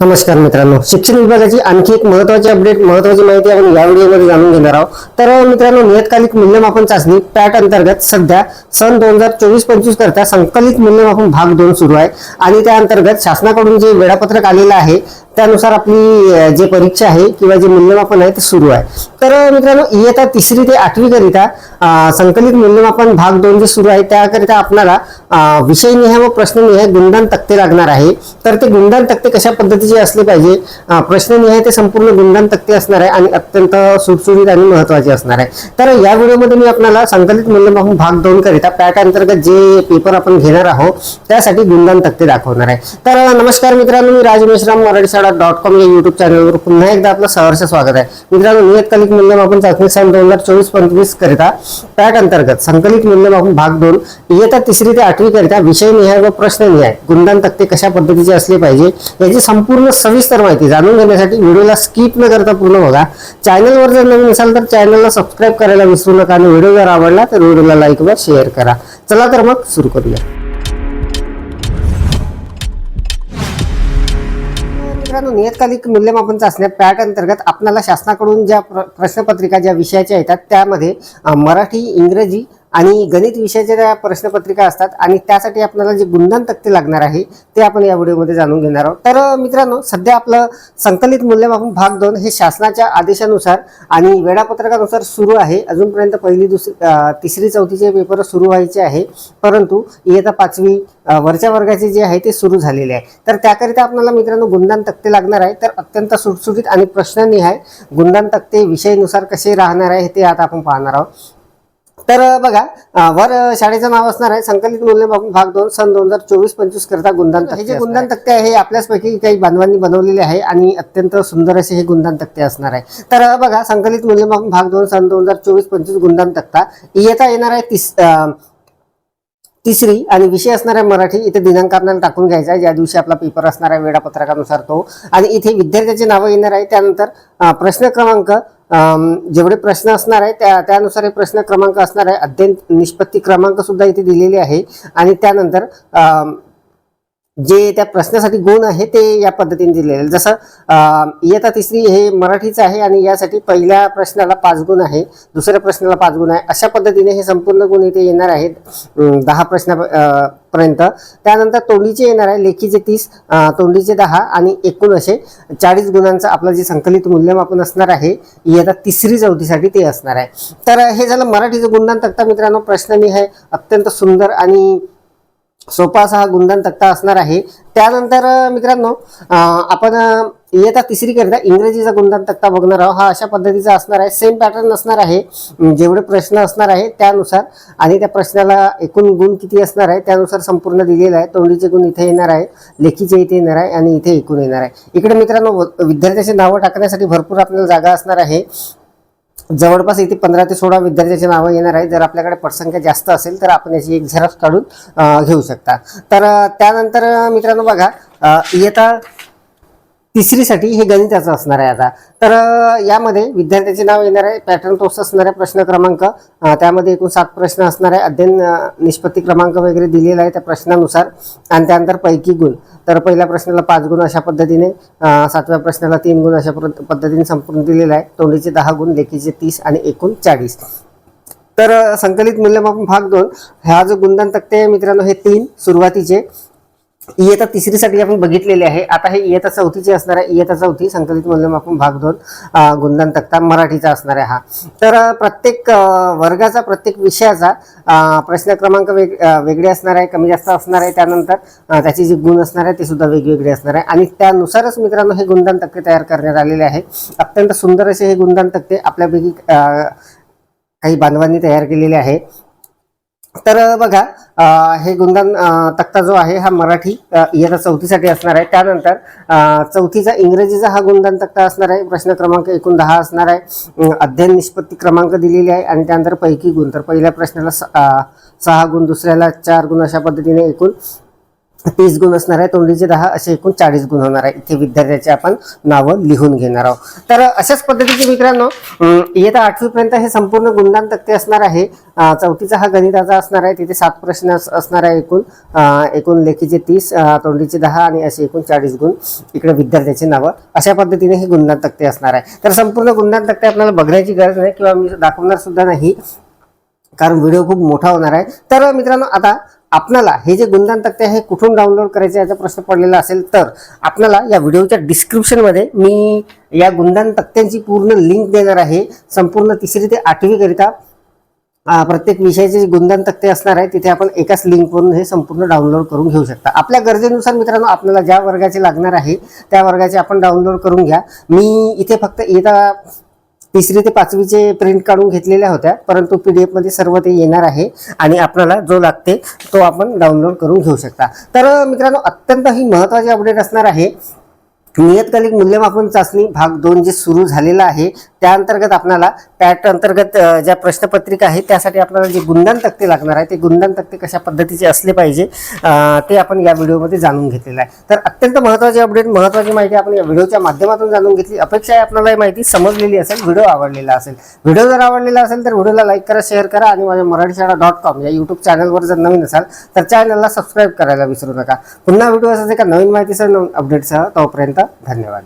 नमस्कार मित्रांनो. शिक्षण विभागाची आणखी एक महत्वाची अपडेट महत्वाची माहिती आपण या व्हिडिओमध्ये जाणून घेणार आहोत. तर मित्रांनो नियतकालिक मूल्यमापन चाचणी पॅट अंतर्गत सध्या सन दोन हजार चोवीस पंचवीस करता संकलित मूल्यमापन भाग दोन सुरू आहे. आणि त्या अंतर्गत शासनाकडून जे वेळापत्रक आलेलं आहे त्यानुसार आपली जे परीक्षा आहे किंवा जे मूल्यमापन आहे ते सुरू आहे. तर मित्रांनो इयत्ता तिसरी ते आठवी करिता संकलित मूल्यमापन भाग दोन जे सुरू आहे त्याकरिता आपणाला अं, विषयनिहाय व प्रश्ननिहाय गुणदान तक्ते लागणार आहे. तर ते गुणदान तक्ते कशा पद्धतीचे असले पाहिजे? अं, प्रश्ननिहाय ते संपूर्ण गुणदान तक्ते असणार आहे आणि अत्यंत सुटसुटीत आणि महत्त्वाचे असणार आहे. तर या व्हिडिओमध्ये मी आपल्याला संकलित मूल्यमापन भाग दोन करिता पॅट अंतर्गत जे पेपर आपण घेणार आहोत त्यासाठी गुणदान तक्ते दाखवणार आहे. तर नमस्कार मित्रांनो मी राज मेश्राम मराठी शाळा डॉट कॉम या युट्यूब चॅनलवर पुन्हा एकदा आपलं सहर्ष स्वागत आहे. मित्रांनो नियतकालिक मूल्यमापन चाचणी सन दोन हजार चोवीस पंचवीस करिता. पॅट अंतर्गत संकलित मूल्यमापन भाग दोन. इयत्ता तिसरी ते आठवी करिता विषय निहाय व प्रश्न निहाय. गुणदान तक्ते कशा पद्धतीचे असले पाहिजे याची संपूर्ण सविस्तर माहिती जाणून घेण्यासाठी व्हिडिओला स्किप न करता पूर्ण बघा. चॅनलवर जर नवीन असाल तर चॅनलला सबस्क्राईब करायला विसरू नका आणि व्हिडिओ जर आवडला तर व्हिडिओला लाईक व शेअर करा. चला तर मग सुरू करूया. मित्रांनो नियतकालिक मूल्यमापन चाचण्या पॅट अंतर्गत आपल्याला शासनाकडून ज्या प्र- प्रश्नपत्रिका ज्या विषयाच्या येतात त्यामध्ये मराठी इंग्रजी आणि गणित विषयाच्या ज्या प्रश्नपत्रिका असतात आणि त्यासाठी आपल्याला जे गुणदान तक्ते लागणार आहे ते आपण या व्हिडिओमध्ये जाणून घेणार आहोत. तर मित्रांनो सध्या आपलं संकलित मूल्यमापन भाग दोन हे शासनाच्या आदेशानुसार आणि वेळापत्रकानुसार सुरू आहे. अजूनपर्यंत पहिली दुसरी तिसरी चौथीचे पेपर सुरू व्हायचे आहे. परंतु इयत्ता पाचवी वरच्या वर्गाचे जे आहे ते सुरू झालेले आहे. तर त्याकरिता आपल्याला मित्रांनो गुणदान तक्ते लागणार आहे. तर अत्यंत सुटसुटीत आणि प्रश्ननिहाय गुणदान तक्ते विषयानुसार कसे राहणार आहे ते आता आपण पाहणार आहोत. तर बघा वर शाळेचं नाव असणार आहे संकलित मूल्यमापन भाग दोन सन दोन हजार चोवीस पंचवीस करता गुणदान हे जे गुणदान तक्ते आहे हे आपल्याचपैकी काही बांधवांनी बनवलेले आहे आणि अत्यंत सुंदर असे हे गुणदान तक्ते असणार आहे. तर बघा संकलित मूल्यमापन भाग दोन सन दोन हजार चोवीस पंचवीस गुणदान तक्ता इयत्ता येणार आहे तीस अ, तिसरी आणि विषय असणार आहे मराठी. इथे दिनांक आपल्याला टाकून घ्यायचा आहे. ज्या दिवशी आपला पेपर असणार आहे वेळापत्रकानुसार तो. आणि इथे विद्यार्थ्याचे नावं येणार आहे. त्यानंतर प्रश्न क्रमांक जेवढे प्रश्न असणार आहे त्या त्यानुसार हे प्रश्न क्रमांक असणार आहे. अध्ययन निष्पत्ती क्रमांक सुद्धा इथे दिलेले आहे. आणि त्यानंतर जे त्या प्रश्नासाठी गुण आहे ते या पद्धतीने दिलेले आहे. जसं इयता इयत्ता तिसरी हे मराठीचं आहे आणि यासाठी पहिल्या प्रश्नाला पाच गुण आहे दुसऱ्या प्रश्नाला पाच गुण आहे अशा पद्धतीने हे संपूर्ण गुण इथे येणार आहेत दहा प्रश्ना पर्यंत. त्यानंतर तोंडीचे येणार आहे लेखीचे तीस तोंडीचे दहा आणि एकूण असे चाळीस गुणांचं आपलं जे संकलित मूल्यमापन असणार आहे इयत्ता तिसरी चौथीसाठी ते असणार आहे. तर हे झालं मराठीचं गुणदान. तक्ता मित्रांनो प्रश्न मी हे अत्यंत सुंदर आणि सोपा असा हा गुणदान तक्ता असणार आहे. त्यानंतर मित्रांनो आपण इयत्ता तिसरीकरिता इंग्रजीचा गुणदान तक्ता बघणार आहोत. हा अशा पद्धतीचा असणार आहे. सेम पॅटर्न असणार आहे. जेवढे प्रश्न असणार आहे त्यानुसार आणि त्या प्रश्नाला एकूण गुण किती असणार आहे त्यानुसार संपूर्ण दिलेलं आहे. तोंडीचे गुण इथे येणार आहे. लेखीचे इथे येणार आहे आणि इथे एकूण येणार आहे. इकडे मित्रांनो विद्यार्थ्याचे नावं टाकण्यासाठी भरपूर आपल्याला जागा असणार आहे. जवळपास इथे पंधरा ते सोळा विद्यार्थ्याची नावं येणार आहे जर आपल्याकडे पटसंख्या जास्त असेल तर आपण याची एक झेरॉक्स काढून घेऊ शकता. तर त्यानंतर मित्रांनो बघा इयता तिसरीसाठी हे गणिताचं असणार आहे आता. तर यामध्ये विद्यार्थ्याचे नाव येणार आहे पॅटर्न तोच असणार आहे प्रश्न क्रमांक. त्यामध्ये एकूण सात प्रश्न असणार आहे. अध्ययन निष्पत्ती क्रमांक वगैरे दिलेला आहे त्या प्रश्नानुसार. आणि त्यानंतर पैकी गुण. तर पहिल्या प्रश्नाला पाच गुण अशा पद्धतीने सातव्या प्रश्नाला तीन गुण अशा पद्धतीने संपूर्ण दिलेला आहे. तोंडीचे दहा गुण लेखीचे तीस आणि एकूण चाळीस. तर संकलित मूल्यमापन भाग दोन. हा जो गुणदान तक्ते आहे मित्रांनो हे तीन. सुरुवातीचे. इयता तिसरीसाठी आपण बघितलेले आहे. आता हे इयता चौथीची असणार आहे. इयता चौथी संकलित मूल्यमापन भाग दोन गुंदन तक्ता मराठीचा असणार आहे हा. तर प्रत्येक वर्गाचा प्रत्येक विषयाचा प्रश्न क्रमांक वेग वेगळे असणार आहे कमी जास्त असणार आहे. त्यानंतर त्याची जी गुण असणार आहे ते सुद्धा वेगवेगळे असणार आहे. आणि त्यानुसारच मित्रांनो हे गुणदान तक्ते तयार करण्यात आलेले आहे. अत्यंत सुंदर असे हे गुणदान तक्ते आपल्यापैकी काही बांधवांनी तयार केलेले आहे. तर बघा हे गुणदान तक्ता जो आहे हा मराठी इयत्ता चौथीसाठी असणार आहे. त्यानंतर चौथीचा इंग्रजीचा हा गुणदान तक्ता असणार आहे. प्रश्न क्रमांक एकूण दहा असणार आहे. अध्ययन निष्पत्ती क्रमांक दिलेली आहे आणि त्यानंतर पैकी गुण. तर पहिल्या प्रश्नाला स- सहा गुण दुसऱ्याला चार गुण अशा पद्धतीने एकूण तीस गुण असणार आहे तोंडीचे दहा असे एकूण चाळीस गुण होणार आहे इथे विद्यार्थ्याचे आपण नावं लिहून घेणार आहोत. तर अशाच पद्धतीचे मित्रांनो अं, इयत्ता आठवीपर्यंत हे संपूर्ण गुणदान तक्ते असणार आहे. चौथीचा हा गणिताचा असणार आहे. तिथे सात प्रश्न असणार आहे एकूण. एकूण लेखीचे तीस तोंडीचे दहा आणि असे एकूण चाळीस गुण इकडे विद्यार्थ्याचे नावं. अशा पद्धतीने हे गुणदान तक्ते असणार आहे. तर संपूर्ण गुणदान तक्ते आपल्याला बघण्याची गरज नाही किंवा मी दाखवणार सुद्धा नाही. कारण व्हिडिओ खूप मोठा होणार आहे. तर मित्रांनो आता आपणाला हे जे गुणदान तक्ते आहे कुठून डाउनलोड करायचे याचा प्रश्न पडलेला असेल तर आपल्याला या व्हिडिओच्या डिस्क्रिप्शनमध्ये मी या गुणदान तक्त्यांची पूर्ण लिंक देणार आहे. संपूर्ण तिसरी ते आठवीकरिता प्रत्येक विषयाचे जे गुणदान तक्ते असणार आहे तिथे आपण एकाच लिंकवरून हे संपूर्ण डाउनलोड करून घेऊ शकता. आपल्या गरजेनुसार मित्रांनो आपल्याला ज्या वर्गाचे लागणार आहे त्या वर्गाचे आपण डाउनलोड करून घ्या. मी इथे फक्त येता तिसरी ते पाचवीचे प्रिंट काढून घेतलेल्या होत्या परंतु पी डी एफमध्ये सर्व ते येणार आहे आणि आपल्याला जो लागते तो आपण डाउनलोड करून घेऊ शकता. तर मित्रांनो अत्यंत ही महत्त्वाची अपडेट असणार आहे नियतकालिक मूल्यमापन चाचणी भाग दोन जे सुरू झालेला आहे त्या अंतर्गत आपल्याला पॅट अंतर्गत ज्या प्रश्नपत्रिका आहे त्यासाठी आपल्याला जे गुणदान तक्ते लागणार आहे ते गुणदान तक्ते कशा पद्धतीचे असले पाहिजे ते आपण या व्हिडिओमध्ये जाणून घेतलेलं आहे. तर अत्यंत महत्त्वाची अपडेट महत्त्वाची माहिती आपण या व्हिडिओच्या माध्यमातून जाणून घेतली. अपेक्षा आहे आपल्याला ही माहिती समजलेली असेल व्हिडिओ आवडलेला असेल. व्हिडिओ जर आवडलेला असेल तर व्हिडिओला लाईक करा शेअर करा आणि माझ्या मराठी शाळा डॉट कॉम या यूट्यूब चॅनलवर जर नवीन असाल तर चॅनलला सबस्क्राईब करायला विसरू नका. पुन्हा व्हिडिओ असायचा एका नवीन माहितीसह नवीन अपडेटसह तोपर्यंत धन्यवाद